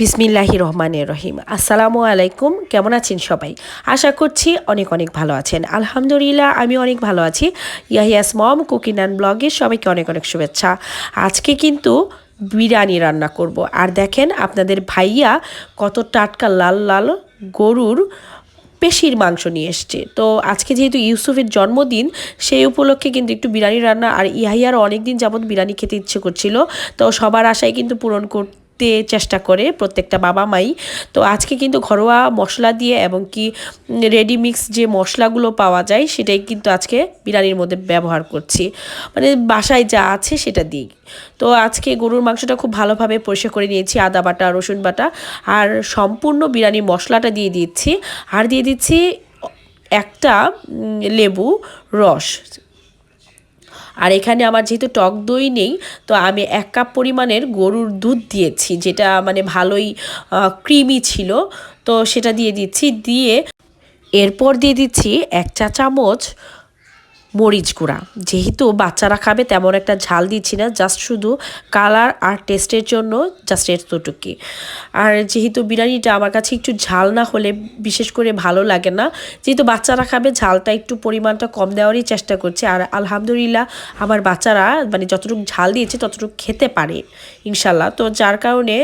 বিসমিল্লাহি রহমানের রহিম। আসসালামু আলাইকুম, কেমন আছেন সবাই? আশা করছি অনেক অনেক ভালো আছেন। আলহামদুলিল্লাহ, আমি অনেক ভালো আছি। ইয়াহিয়াস মম, কুকিং অ্যান্ড ব্লগে সবাইকে অনেক অনেক শুভেচ্ছা। আজকে কিন্তু বিরিয়ানি রান্না করব। আর দেখেন, আপনাদের ভাইয়া কত টাটকা লাল লাল গরুর পেশির মাংস নিয়ে এসছে। তো আজকে যেহেতু ইউসুফের জন্মদিন, সেই উপলক্ষে কিন্তু একটু বিরিয়ানি রান্না। আর ইয়াহিয়ারও অনেক দিন যাবৎ বিরিয়ানি খেতে ইচ্ছে করছিল। তো সবার আশায় কিন্তু পূরণ করতে চেষ্টা করে প্রত্যেকটা বাবা মাই। তো আজকে কিন্তু ঘরোয়া মশলা দিয়ে এবং কি রেডি মিক্স যে মশলাগুলো পাওয়া যায় সেটাই কিন্তু আজকে বিরিয়ানির মধ্যে ব্যবহার করছি। মানে বাসায় যা আছে সেটা দিই। তো আজকে গরুর মাংসটা খুব ভালোভাবে পরিষ্কার করে নিয়েছি, আদা বাটা, রসুন বাটা। আর সম্পূর্ণ বিরিয়ানি মশলাটা দিয়ে দিচ্ছি। আর দিয়ে দিচ্ছি একটা লেবু রস। আর এখানে আমার যেহেতু টক দই নেই, তো আমি এক কাপ পরিমাণের গরুর দুধ দিয়েছি, যেটা মানে ভালোই ক্রিমি ছিল, তো সেটা দিয়ে দিচ্ছি, দিয়ে এরপর দিয়ে দিচ্ছি এক চা চামচ মরিচ গুঁড়া। যেহেতু বাচ্চারা খাবে, তেমন একটা ঝাল দিচ্ছি না জাস্ট শুধু কালার আর টেস্টের জন্য জাস্ট এতটুকুই। আর যেহেতু বিরিয়ানিটা আমার কাছে একটু ঝাল না হলে বিশেষ করে ভালো লাগে না, যেহেতু বাচ্চারা খাবে, ঝালটা একটু পরিমাণটা কম দেওয়ারই চেষ্টা করছে। আর আলহামদুলিল্লাহ আমার বাচ্চারা মানে যতটুকু ঝাল দিয়েছে, ততটুকু খেতে পারে ইনশাল্লাহ তো যার কারণে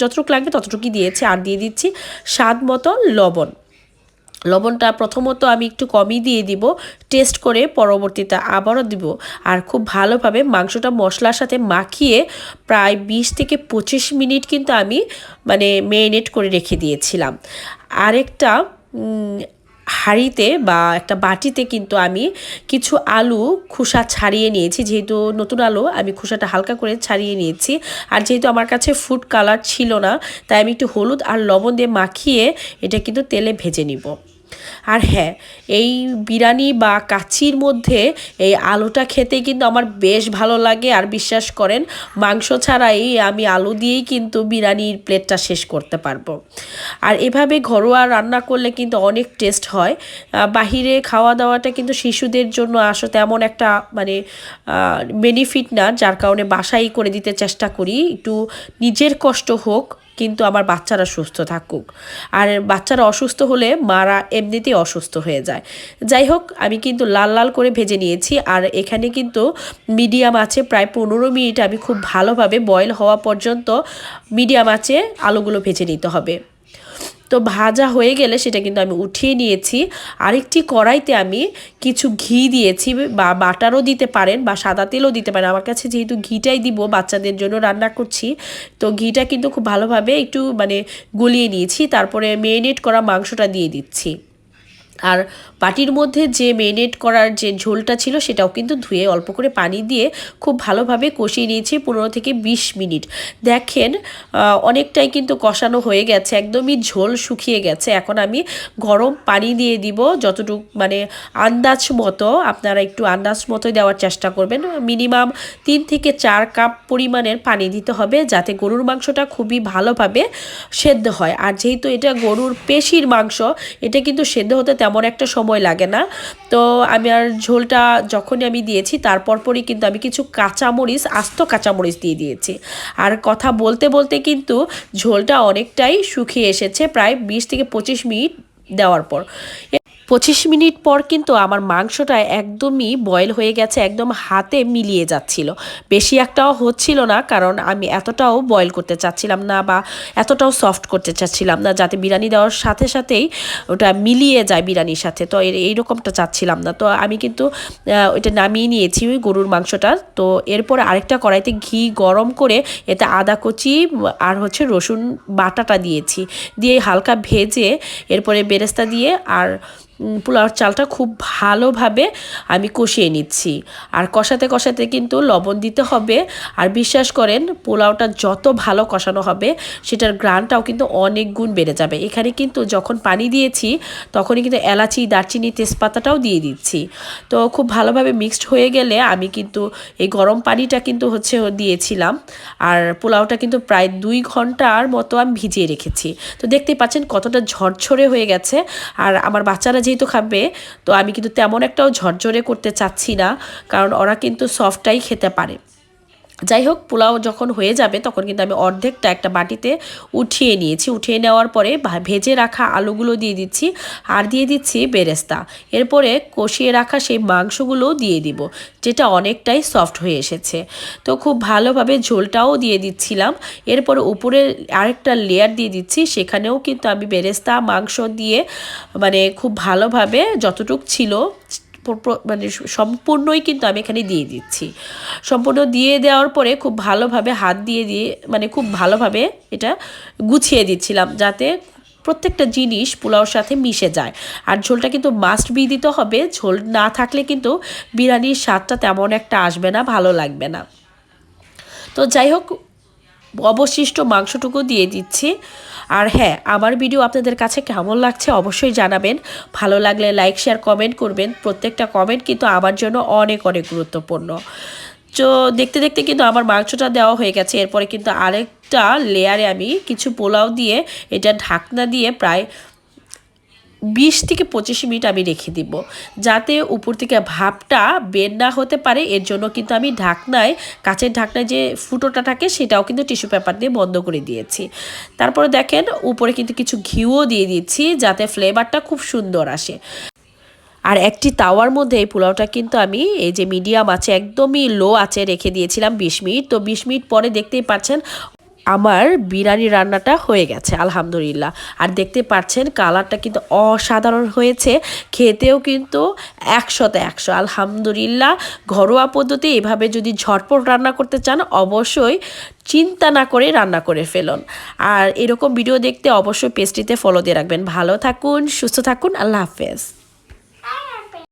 যতটুকু লাগবে ততটুকুই দিয়েছে। আর দিয়ে দিচ্ছি স্বাদ মতো লবণ। লবণটা প্রথমত আমি একটু কমই দিয়ে দিব টেস্ট করে পরবর্তীতে আবারও দিব। আর খুব ভালোভাবে মাংসটা মশলার সাথে মাখিয়ে প্রায় বিশ থেকে পঁচিশ মিনিট কিন্তু আমি মানে মেরিনেট করে রেখে দিয়েছিলাম। আরেকটা হাঁড়িতে বা একটা বাটিতে কিন্তু আমি কিছু আলু, খোসা ছাড়িয়ে নিয়েছি। যেহেতু নতুন আলু, আমি খোসাটা হালকা করে ছাড়িয়ে নিয়েছি। আর যেহেতু আমার কাছে ফুড কালার ছিল না, তাই আমি একটু হলুদ আর লবণ দিয়ে মাখিয়ে এটা কিন্তু তেলে ভেজে নিব। আর হ্যাঁ এই বিরিয়ানি বা কাচির মধ্যে এই আলুটা খেতে কিন্তু আমার বেশ ভালো লাগে। আর বিশ্বাস করেন, মাংস ছাড়াই আমি আলু দিয়েই কিন্তু বিরিয়ানির প্লেটটা শেষ করতে পারব। আর এভাবে ঘরোয়া রান্না করলে কিন্তু অনেক টেস্ট হয়। বাহিরে খাওয়া দাওয়াটা কিন্তু শিশুদের জন্য আসো তেমন একটা মানে বেনিফিট না, যার কারণে বাসাই করে দিতে চেষ্টা করি। একটু নিজের কষ্ট হোক কিন্তু আমার বাচ্চারা সুস্থ থাকুক। আর বাচ্চারা অসুস্থ হলে মারা এমনিতেই অসুস্থ হয়ে যায়। যাই হোক, আমি কিন্তু লাল লাল করে ভেজে নিয়েছি আর এখানে কিন্তু মিডিয়াম আছে, প্রায় পনেরো মিনিট আমি খুব ভালোভাবে বয়েল হওয়া পর্যন্ত মিডিয়াম আছে আলুগুলো ভেজে নিতে হবে। তো ভাজা হয়ে গেলে সেটা কিন্তু আমি উঠিয়ে নিয়েছি। আরেকটি কড়াইতে আমি কিছু ঘি দিয়েছি বা বাটারও দিতে পারেন বা সাদা তেলও দিতে পারেন। আমার কাছে যেহেতু ঘিটাই দিব, বাচ্চাদের জন্য রান্না করছি, তো ঘিটা কিন্তু খুব ভালোভাবে একটু মানে গলিয়ে নিয়েছি। তারপরে মেরিনেট করা মাংসটা দিয়ে দিচ্ছি। আর বাটির মধ্যে যে মেরিনেট করার যে ঝোলটা ছিল সেটাও কিন্তু ধুয়ে অল্প করে পানি দিয়ে খুব ভালোভাবে কষিয়ে নিয়েছি পনেরো থেকে বিশ মিনিট। দেখেন অনেকটাই কিন্তু কষানো হয়ে গেছে, একদমই ঝোল শুকিয়ে গেছে। এখন আমি গরম পানি দিয়ে দিব, যতটুকু মানে আন্দাজ মতো, আপনারা একটু আন্দাজ মতো দেওয়ার চেষ্টা করবেন। মিনিমাম তিন থেকে চার কাপ পরিমাণের পানি দিতে হবে, যাতে গরুর মাংসটা খুবই ভালোভাবে সেদ্ধ হয়। আর যেহেতু এটা গরুর পেশির মাংস, এটা কিন্তু সেদ্ধ হতে তেমন একটা সময় লাগে না। তো আমি আর ঝোলটা যখনই আমি দিয়েছি তারপর পরই কিন্তু আমি কিছু কাঁচামরিচ, আস্ত কাঁচামরিচ দিয়ে দিয়েছি। আর কথা বলতে বলতে কিন্তু ঝোলটা অনেকটাই শুকিয়ে এসেছে, প্রায় বিশ থেকে পঁচিশ মিনিট দেওয়ার পর। পঁচিশ মিনিট পর কিন্তু আমার মাংসটা একদমই বয়েল হয়ে গেছে, একদম হাতে মিলিয়ে যাচ্ছিল। বেশি একটাও হচ্ছিল না, কারণ আমি এতটাও বয়েল করতে চাচ্ছিলাম না বা এতটাও সফট করতে চাচ্ছিলাম না, যাতে বিরিয়ানি দেওয়ার সাথে সাথেই ওটা মিলিয়ে যায় বিরিয়ানির সাথে। তো এইরকমটা চাচ্ছিলাম না। তো আমি কিন্তু ওইটা নামিয়ে নিয়েছি ওই গরুর মাংসটা। তো এরপরে আরেকটা কড়াইতে ঘি গরম করে এতে আদা কচি আর হচ্ছে রসুন বাটাটা দিয়েছি। দিয়ে হালকা ভেজে এরপরে বেরেস্তা দিয়ে আর পোলাওর চালটা খুব ভালোভাবে আমি কষিয়ে নিচ্ছি। আর কষাতে কষাতে কিন্তু লবণ দিতে হবে। আর বিশ্বাস করেন, পোলাওটা যত ভালো কষানো হবে, সেটার গ্রানটাও কিন্তু অনেক গুণ বেড়ে যাবে। এখানে কিন্তু যখন পানি দিয়েছি, তখনই কিন্তু এলাচি, দারচিনি, তেজপাতাটাও দিয়ে দিচ্ছি। তো খুব ভালোভাবে মিক্সড হয়ে গেলে আমি কিন্তু এই গরম পানিটা কিন্তু হচ্ছে দিয়েছিলাম। আর পোলাওটা কিন্তু প্রায় দুই ঘণ্টার মতো আমি ভিজিয়ে রেখেছি। তো দেখতেই পাচ্ছেন কতটা ঝরঝরে হয়ে গেছে। আর আমার বাচ্চারা যেহেতু খাবে, তো আমি কিন্তু তেমন একটাও ঝরঝরে করতে চাচ্ছি না, কারণ ওরা কিন্তু সফটটাই খেতে পারে। যাই হোক পোলাও যখন হয়ে যাবে, তখন কিন্তু আমি অর্ধেকটা একটা বাটিতে উঠিয়ে নিয়েছি। উঠিয়ে নেওয়ার পরে ভেজে রাখা আলুগুলো দিয়ে দিচ্ছি আর দিয়ে দিচ্ছি বেরেস্তা। এরপরে কষিয়ে রাখা সেই মাংসগুলোও দিয়ে দিব, যেটা অনেকটাই সফট হয়ে এসেছে। তো খুব ভালোভাবে ঝোলটাও দিয়ে দিচ্ছিলাম। এরপরে উপরে আরেকটা লেয়ার দিয়ে দিচ্ছি, সেখানেও কিন্তু আমি বেরেস্তা, মাংস দিয়ে মানে খুব ভালোভাবে যতটুক ছিল মানে সম্পূর্ণই কিন্তু আমি এখানে দিয়ে দিচ্ছি। সম্পূর্ণ দিয়ে দেওয়ার পরে খুব ভালোভাবে হাত দিয়ে দিয়ে মানে খুব ভালোভাবে এটা গুছিয়ে দিচ্ছিলাম যাতে প্রত্যেকটা জিনিস পোলাওর সাথে মিশে যায়। আর ঝোলটা কিন্তু মাস্ট বি দিতে হবে, ঝোল না থাকলে কিন্তু বিরিয়ানির স্বাদটা তেমন একটা আসবে না, ভালো লাগবে না। তো যাই হোক অবশিষ্ট মাংসটুকু দিয়ে দিচ্ছি। আর হ্যাঁ আমার ভিডিও আপনাদের কাছে কেমন লাগছে অবশ্যই জানাবেন। ভালো লাগলে লাইক, শেয়ার, কমেন্ট করবেন। প্রত্যেকটা কমেন্ট কিন্তু আমার জন্য অনেক অনেক গুরুত্বপূর্ণ। তো দেখতে দেখতে কিন্তু আমার মাংসটা দেওয়া হয়ে গেছে। এরপরে কিন্তু আরেকটা লেয়ারে আমি কিছু পোলাও দিয়ে এটা ঢাকনা দিয়ে প্রায় বিশ থেকে পঁচিশ মিনিট আমি রেখে দিব। যাতে উপর থেকে ভাপটা বের না হতে পারে, এর জন্য কিন্তু আমি ঢাকনায়, কাচের ঢাকনায় যে ফুটোটা থাকে, সেটাও কিন্তু টিস্যু পেপার দিয়ে বন্ধ করে দিয়েছি। তারপরে দেখেন, উপরে কিন্তু কিছু ঘিও দিয়ে দিচ্ছি, যাতে ফ্লেভারটা খুব সুন্দর আসে। আর একটি তাওয়ার মধ্যে এই পোলাওটা কিন্তু আমি, এই যে মিডিয়াম আছে, একদমই লো আছে, রেখে দিয়েছিলাম বিশ মিনিট। তো বিশ মিনিট পরে দেখতেই পাচ্ছেন আমার বিরিয়ানি রান্নাটা হয়ে গেছে, আলহামদুলিল্লাহ। আর দেখতে পাচ্ছেন কালারটা কিন্তু অসাধারণ হয়েছে, খেতেও কিন্তু একশোতে একশো। আলহামদুলিল্লাহ, ঘরোয়া পদ্ধতি, এভাবে যদি ঝটপট রান্না করতে চান, অবশ্যই চিন্তা না করে রান্না করে ফেলুন। আর এরকম ভিডিও দেখতে অবশ্যই পেজটিতে ফলো দিয়ে রাখবেন। ভালো থাকুন, সুস্থ থাকুন, আল্লাহ হাফেজ।